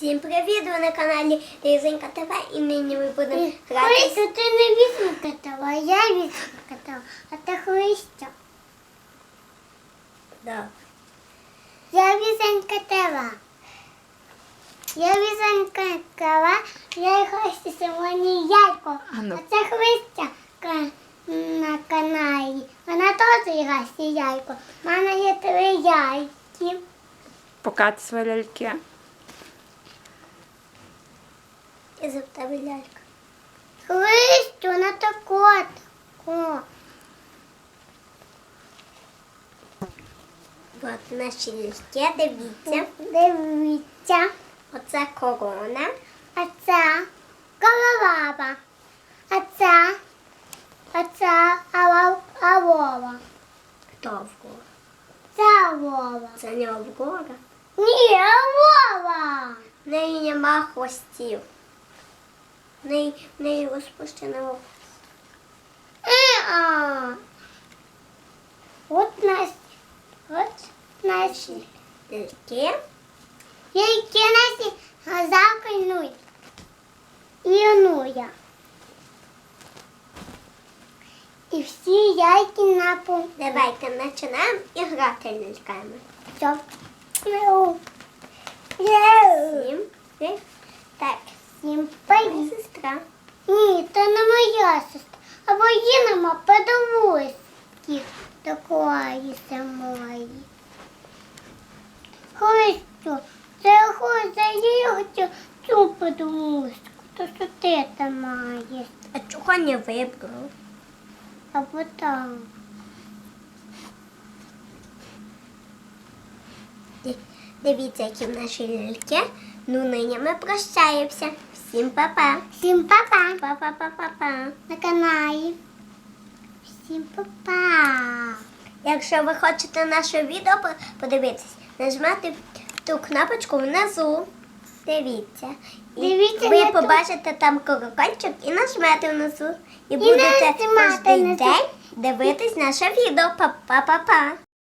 Всім привіт! Ви на каналі Різенька ТВ і нині ми будемо грати. Ти не вісім катала, я вісім катала, а ти Христя. Да. Я вісім катала. Я вісім катала, я і Христя сьогодні яйко. А ну. А це Христя на каналі. Вона теж Христя яйко. У мене є три яйки. Покати свої ляльки. І за тебе лялька. Христю, на тако, тако. От наші ляльки, дивіться. Дивіться. Оце корона. А це голова. А це, а це авова. Хто вгора? Це авова. Це не вгора. Ні, авова. В неї нема хвостів. Неї, в неї розпущено. Е-а. От наші, от наші. ляльки. Які наші закинуть. І. І всі яйки на пол. Давайте починаємо і грати ляльками. Все. Всім. Три. Так, Всім моя привіт. сестра. Ні, то сестра, або є нема подовольських такої самої. Христю, це хоче їхати цю подовольську, то що ти там маєш, А чого не вибрав? або там. Ди- Дивіться, які в наші ляльки. Ну, нині ми прощаємося. Всім па-па. Всім па-па Па-па-па-па-па. на каналі. Всім па-па. Якщо ви хочете наше відео подивитись, нажмете ту кнопочку внизу. Дивіться. І Дивіться ви на побачите там колокольчик і нажмете внизу. І, І будете кожен день дивитись наше відео. Па-па-па-па.